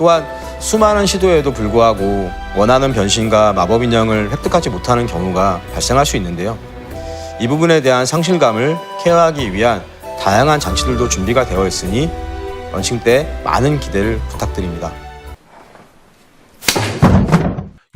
또한 수많은 시도에도 불구하고 원하는 변신과 마법 인형을 획득하지 못하는 경우가 발생할 수 있는데요. 이 부분에 대한 상실감을 케어하기 위한 다양한 장치들도 준비가 되어 있으니 런칭 때 많은 기대를 부탁드립니다.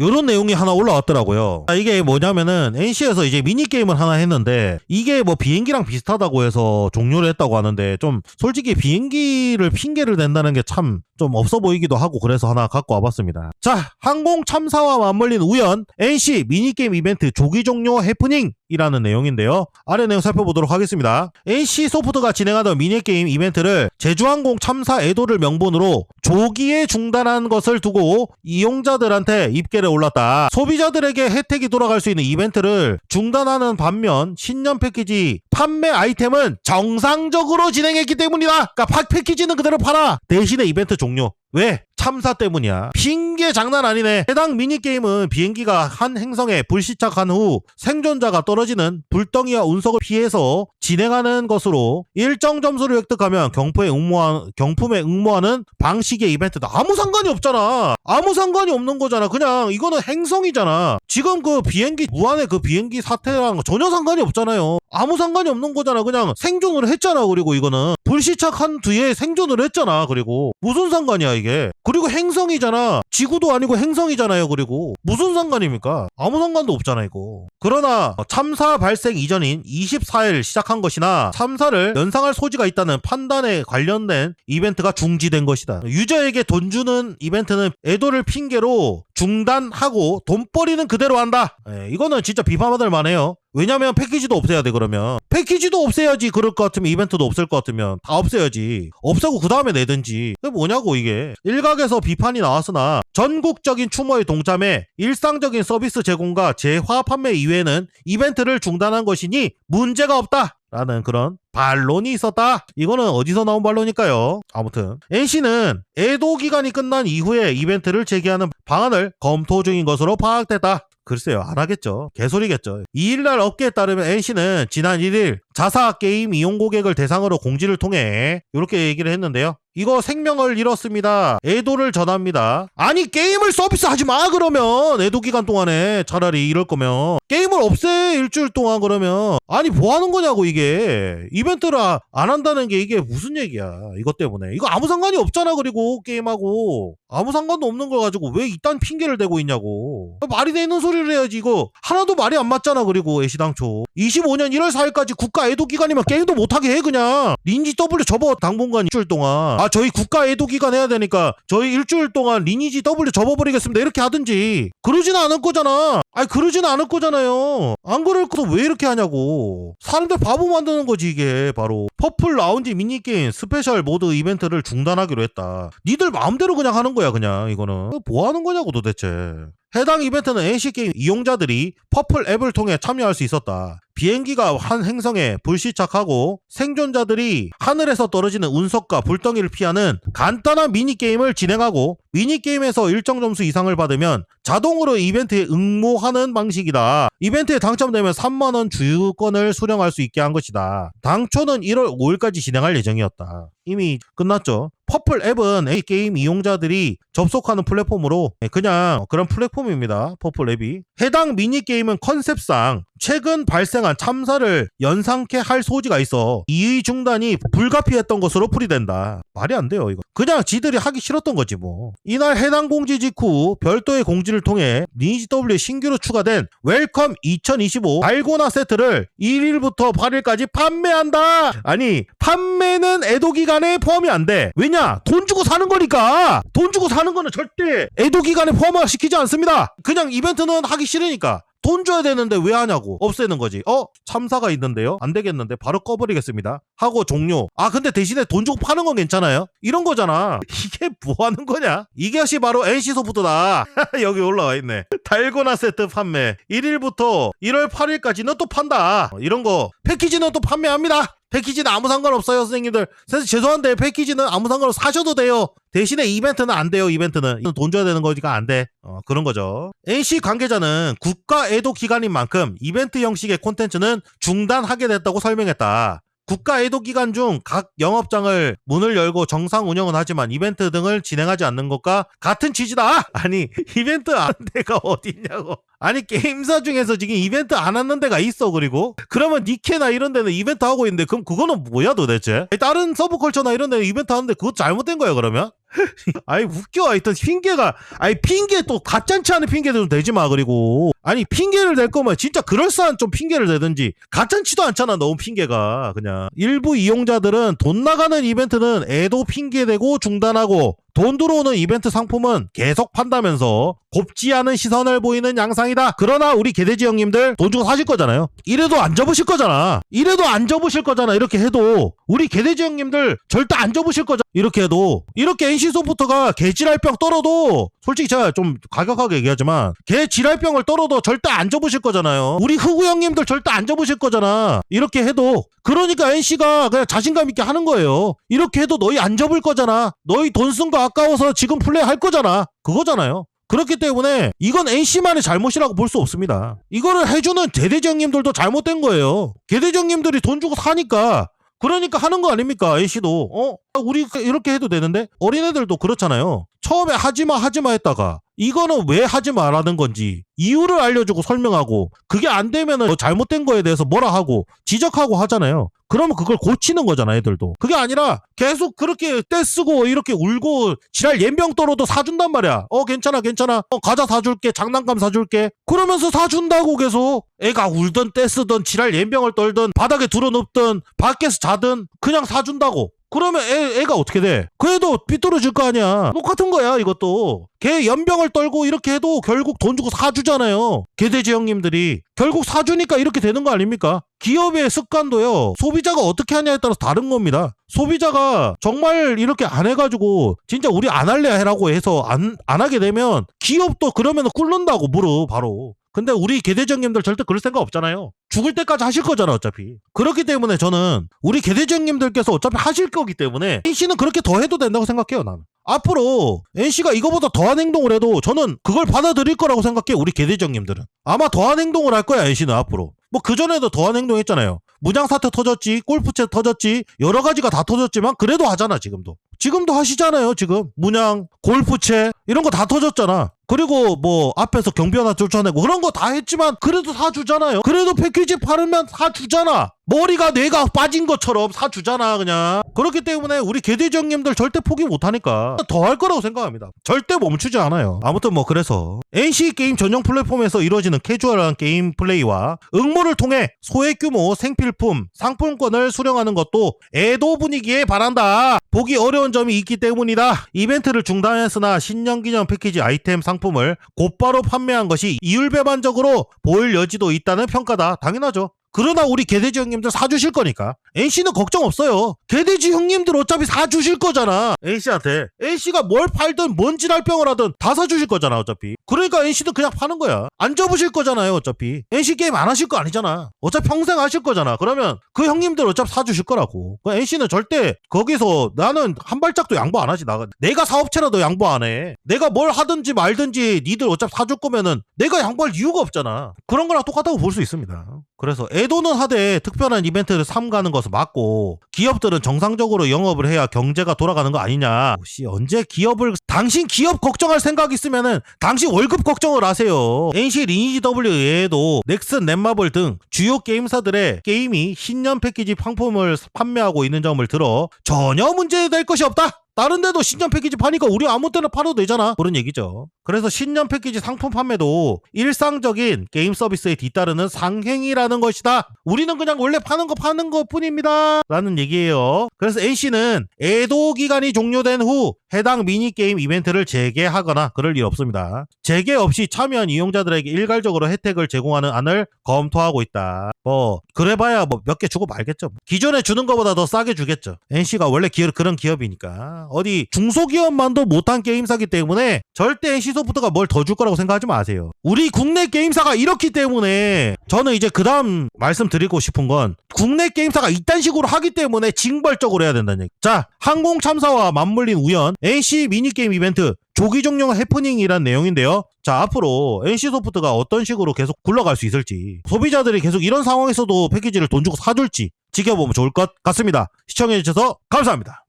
요런 내용이 하나 올라왔더라고요. 아, 이게 뭐냐면은 NC에서 이제 미니 게임을 하나 했는데 이게 뭐 비행기랑 비슷하다고 해서 종료를 했다고 하는데 좀 솔직히 비행기를 핑계를 댄다는 게 참 좀 없어 보이기도 하고 그래서 하나 갖고 와봤습니다. 자, 항공 참사와 맞물린 우연 NC 미니 게임 이벤트 조기 종료 해프닝 이라는 내용인데요. 아래 내용 살펴보도록 하겠습니다. NC 소프트가 진행하던 미니게임 이벤트를 제주항공 참사 애도를 명분으로 조기에 중단한 것을 두고 이용자들한테 입계를 올랐다. 소비자들에게 혜택이 돌아갈 수 있는 이벤트를 중단하는 반면 신년 패키지 판매 아이템은 정상적으로 진행했기 때문이다. 그러니까 팍 패키지는 그대로 팔아. 대신에 이벤트 종료. 왜? 참사 때문이야. 핑계 장난 아니네. 해당 미니게임은 비행기가 한 행성에 불시착한 후 생존자가 떨어지는 불덩이와 운석을 피해서 진행하는 것으로 일정 점수를 획득하면 경품에 응모하는, 경품에 응모하는 방식의 이벤트다. 아무 상관이 없잖아. 아무 상관이 없는 거잖아. 그냥 이거는 행성이잖아. 지금 그 비행기, 무한의 그 비행기 사태랑 전혀 상관이 없잖아요. 아무 상관이 없는 거잖아. 그냥 생존을 했잖아. 그리고 이거는 불시착한 뒤에 생존을 했잖아. 그리고 무슨 상관이야 이게? 그리고 행성이잖아. 지구도 아니고 행성이잖아요. 그리고 무슨 상관입니까? 아무 상관도 없잖아 이거. 그러나 참사 발생 이전인 24일 시작한 것이나 참사를 연상할 소지가 있다는 판단에 관련된 이벤트가 중지된 것이다. 유저에게 돈 주는 이벤트는 애도를 핑계로 중단하고 돈벌이는 그대로 한다. 예, 이거는 진짜 비판받을 만해요. 왜냐면 패키지도 없애야 돼 그러면 패키지도 없애야지 그럴 것 같으면 이벤트도 없을 것 같으면 다 없애야지 없애고 그 다음에 내든지 그게 뭐냐고 이게 일각에서 비판이 나왔으나 전국적인 추모에 동참해 일상적인 서비스 제공과 재화 판매 이외에는 이벤트를 중단한 것이니 문제가 없다 라는 그런 반론이 있었다. 이거는 어디서 나온 반론일까요? 아무튼 NC는 애도 기간이 끝난 이후에 이벤트를 재개하는 방안을 검토 중인 것으로 파악됐다. 글쎄요, 안 하겠죠. 개소리겠죠. 2일날 업계에 따르면 NC는 지난 1일 자사 게임 이용 고객을 대상으로 공지를 통해 이렇게 얘기를 했는데요. 이거 생명을 잃었습니다. 애도를 전합니다. 아니 게임을 서비스하지 마 그러면 애도 기간 동안에 차라리 이럴 거면 게임을 없애 일주일 동안 그러면 아니 뭐 하는 거냐고 이게 이벤트를 아- 안 한다는 게 이게 무슨 얘기야 이것 때문에 이거 아무 상관이 없잖아 그리고 게임하고 아무 상관도 없는 걸 가지고 왜 이딴 핑계를 대고 있냐고. 말이 되는 소리를 해야지 이거. 하나도 말이 안 맞잖아 그리고 애시당초. 25년 1월 4일까지 국가 애도 기간이면 게임도 못하게 해 그냥. 리니지 W 접어 당분간 일주일 동안. 아 저희 국가 애도 기간 해야 되니까 저희 일주일 동안 리니지 W 접어버리겠습니다. 이렇게 하든지. 그러지는 않을 거잖아. 아니 그러지는 않을 거잖아요. 안 그럴 거도 왜 이렇게 하냐고. 사람들 바보 만드는 거지 이게 바로. 퍼플 라운지 미니게임 스페셜 모드 이벤트를 중단하기로 했다. 니들 마음대로 그냥 하는 거야 그냥 이거는 뭐 하는 거냐고 도대체 해당 이벤트는 NC게임 이용자들이 퍼플 앱을 통해 참여할 수 있었다. 비행기가 한 행성에 불시착하고 생존자들이 하늘에서 떨어지는 운석과 불덩이를 피하는 간단한 미니게임을 진행하고 미니게임에서 일정 점수 이상을 받으면 자동으로 이벤트에 응모하는 방식이다. 이벤트에 당첨되면 3만원 주유권을 수령할 수 있게 한 것이다. 당초는 1월 5일까지 진행할 예정이었다. 이미 끝났죠. 퍼플 앱은 A 게임 이용자들이 접속하는 플랫폼으로 그냥 그런 플랫폼입니다. 퍼플 앱이. 해당 미니게임은 컨셉상 최근 발생한 참사를 연상케 할 소지가 있어 이의 중단이 불가피했던 것으로 풀이된다. 말이 안 돼요, 이거. 그냥 지들이 하기 싫었던 거지 뭐. 이날 해당 공지 직후 별도의 공지를 통해 리니지 W에 신규로 추가된 웰컴 2025 달고나 세트를 1일부터 8일까지 판매한다. 아니, 판매는 애도 기간에 포함이 안 돼. 왜냐? 돈 주고 사는 거니까. 돈 주고 사는 거는 절대 애도 기간에 포함을 시키지 않습니다. 그냥 이벤트는 하기 싫으니까. 돈 줘야 되는데 왜 하냐고. 없애는 거지. 어? 참사가 있는데요? 안 되겠는데 바로 꺼버리겠습니다. 하고 종료. 아 근데 대신에 돈 주고 파는 건 괜찮아요? 이런 거잖아. 이게 뭐 하는 거냐? 이것이 바로 NC소프트다. 여기 올라와 있네. 달고나 세트 판매. 1일부터 1월 8일까지는 또 판다. 어, 이런 거. 패키지는 또 판매합니다 패키지는 아무 상관없어요 선생님들. 선생님 죄송한데 패키지는 아무 상관없어. 사셔도 돼요. 대신에 이벤트는 안 돼요 이벤트는. 돈 줘야 되는 거니까 안 돼. 어, 그런 거죠. NC 관계자는 국가 애도 기간인 만큼 이벤트 형식의 콘텐츠는 중단하게 됐다고 설명했다 국가 애도 기간 중 각 영업장을 문을 열고 정상 운영은 하지만 이벤트 등을 진행하지 않는 것과 같은 취지다. 아니 이벤트 안 데가 어딨냐고. 아니 게임사 중에서 지금 이벤트 안 하는 데가 있어 그리고 그러면 니케나 이런 데는 이벤트 하고 있는데 그럼 그거는 뭐야 도대체? 다른 서브컬처나 이런 데는 이벤트 하는데 그거 잘못된 거야 그러면? 아이 웃겨. 하여튼 핑계가 아니 핑계 또 가짠치 않은 핑계도 좀 대지 마 그리고. 아니 핑계를 댈 거면 진짜 그럴싸한 좀 핑계를 대든지 가짠치도 않잖아 너무 핑계가. 그냥. 일부 이용자들은 돈 나가는 이벤트는 애도 핑계대고 중단하고 돈 들어오는 이벤트 상품은 계속 판다면서 곱지 않은 시선을 보이는 양상이다. 그러나 우리 개돼지 형님들 돈 주고 사실 거잖아요. 이래도 안 접으실 거잖아. 이래도 안 접으실 거잖아. 이렇게 해도 우리 개돼지 형님들 절대 안 접으실 거잖아. 이렇게 해도 이렇게 NC 소프트가 개지랄병 떨어도 솔직히 제가 좀 가격하게 얘기하지만 개지랄병을 떨어도 절대 안 접으실 거잖아요. 우리 흑우 형님들 절대 안 접으실 거잖아. 이렇게 해도 그러니까 NC가 그냥 자신감 있게 하는 거예요. 이렇게 해도 너희 안 접을 거잖아. 너희 돈 쓴 거 아까워서 지금 플레이 할 거잖아. 그거잖아요. 그렇기 때문에 이건 NC만의 잘못이라고 볼 수 없습니다. 이거를 해주는 대대장님들도 잘못된 거예요. 대대장님들이 돈 주고 사니까 그러니까 하는 거 아닙니까? NC도 어 우리 이렇게 해도 되는데 어린애들도 그렇잖아요. 처음에 하지마 하지마 했다가 이거는 왜 하지 말라는 건지 이유를 알려주고 설명하고 그게 안 되면은 뭐 잘못된 거에 대해서 뭐라 하고 지적하고 하잖아요. 그러면 그걸 고치는 거잖아, 애들도. 그게 아니라 계속 그렇게 떼쓰고 이렇게 울고 지랄 연병 떨어도 사준단 말이야. 어, 괜찮아, 괜찮아. 어, 과자 사줄게, 장난감 사줄게. 그러면서 사준다고 계속. 애가 울던 떼쓰던 지랄 연병을 떨던 바닥에 두러눕던 밖에서 자든 그냥 사준다고. 그러면 애, 애가 어떻게 돼? 그래도 삐뚤어질 거 아니야. 똑같은 거야, 이것도. 걔 연병을 떨고 이렇게 해도 결국 돈 주고 사주잖아요. 개돼지 형님들이. 결국 사주니까 이렇게 되는 거 아닙니까? 기업의 습관도요, 소비자가 어떻게 하냐에 따라서 다른 겁니다. 소비자가 정말 이렇게 안 해가지고, 진짜 우리 안 할래 해라고 해서 안, 안 하게 되면, 기업도 그러면 꿇는다고, 무릎, 바로. 근데 우리 개대장님들 절대 그럴 생각 없잖아요. 죽을 때까지 하실 거잖아, 어차피. 그렇기 때문에 저는 우리 개대장님들께서 어차피 하실 거기 때문에 NC는 그렇게 더 해도 된다고 생각해요, 나는. 앞으로 NC가 이거보다 더한 행동을 해도 저는 그걸 받아들일 거라고 생각해요, 우리 개대장님들은. 아마 더한 행동을 할 거야, NC는 앞으로. 뭐 그전에도 더한 행동 했잖아요. 무장 사태 터졌지, 골프채 터졌지, 여러 가지가 다 터졌지만 그래도 하잖아, 지금도. 지금도 하시잖아요, 지금. 문양, 골프채, 이런 거 다 터졌잖아. 그리고 뭐 앞에서 경비 하나 쫓아내고 그런 거 다 했지만 그래도 사주잖아요. 그래도 패키지 팔으면 사주잖아. 머리가 뇌가 빠진 것처럼 사주잖아 그냥. 그렇기 때문에 우리 개대장님들 절대 포기 못하니까 더 할 거라고 생각합니다. 절대 멈추지 않아요. 아무튼 뭐 그래서 NC 게임 전용 플랫폼에서 이루어지는 캐주얼한 게임 플레이와 응모를 통해 소액 규모 생필품 상품권을 수령하는 것도 애도 분위기에 바란다. 보기 어려운 점이 있기 때문이다. 이벤트를 중단했으나 신년기념 패키지 아이템 상 품을 곧바로 판매한 것이 이율배반적으로 보일 여지도 있다는 평가다. 당연하죠. 그러나 우리 개돼지 형님들 사주실 거니까 NC는 걱정 없어요. 개돼지 형님들 어차피 사주실 거잖아. NC한테 NC가 뭘 팔든 뭔 지랄병을 하든 다 사주실 거잖아 어차피. 그러니까 NC도 그냥 파는 거야. 안 접으실 거잖아요 어차피. NC 게임 안 하실 거 아니잖아. 어차피 평생 하실 거잖아. 그러면 그 형님들 어차피 사주실 거라고. 그 NC는 절대 거기서 나는 한 발짝도 양보 안 하지. 나 내가 사업체라도 양보 안 해. 내가 뭘 하든지 말든지 니들 어차피 사줄 거면은 내가 양보할 이유가 없잖아. 그런 거랑 똑같다고 볼 수 있습니다. 그래서 애도는 하되 특별한 이벤트를 삼가는 것은 맞고 기업들은 정상적으로 영업을 해야 경제가 돌아가는 거 아니냐. 씨 언제 기업을 당신 기업 걱정할 생각 있으면은 당신 월급 걱정을 하세요. NC 리니지 W 외에도 넥슨 넷마블 등 주요 게임사들의 게임이 신년 패키지 상품을 판매하고 있는 점을 들어 전혀 문제될 것이 없다. 다른 데도 신년 패키지 파니까 우리 아무 때나 팔아도 되잖아. 그런 얘기죠. 그래서 신년 패키지 상품 판매도 일상적인 게임 서비스에 뒤따르는 상행이라는 것이다. 우리는 그냥 원래 파는 거 파는 것 뿐입니다. 라는 얘기예요. 그래서 NC는 애도 기간이 종료된 후 해당 미니게임 이벤트를 재개하거나 그럴 일 없습니다. 재개 없이 참여한 이용자들에게 일괄적으로 혜택을 제공하는 안을 검토하고 있다. 뭐 그래봐야 뭐 몇 개 주고 말겠죠. 기존에 주는 것보다 더 싸게 주겠죠. NC가 원래 기업 그런 기업이니까 어디 중소기업만도 못한 게임사기 때문에 절대 NC 소프트가 뭘 더 줄 거라고 생각하지 마세요. 우리 국내 게임사가 이렇기 때문에 저는 이제 그 다음 말씀드리고 싶은 건 국내 게임사가 이딴 식으로 하기 때문에 징벌적으로 해야 된다는 얘기. 자, 항공 참사와 맞물린 우연 NC 미니게임 이벤트 조기 종료 해프닝이란 내용인데요. 자, 앞으로 NC소프트가 어떤 식으로 계속 굴러갈 수 있을지, 소비자들이 계속 이런 상황에서도 패키지를 돈 주고 사줄지 지켜보면 좋을 것 같습니다. 시청해주셔서 감사합니다.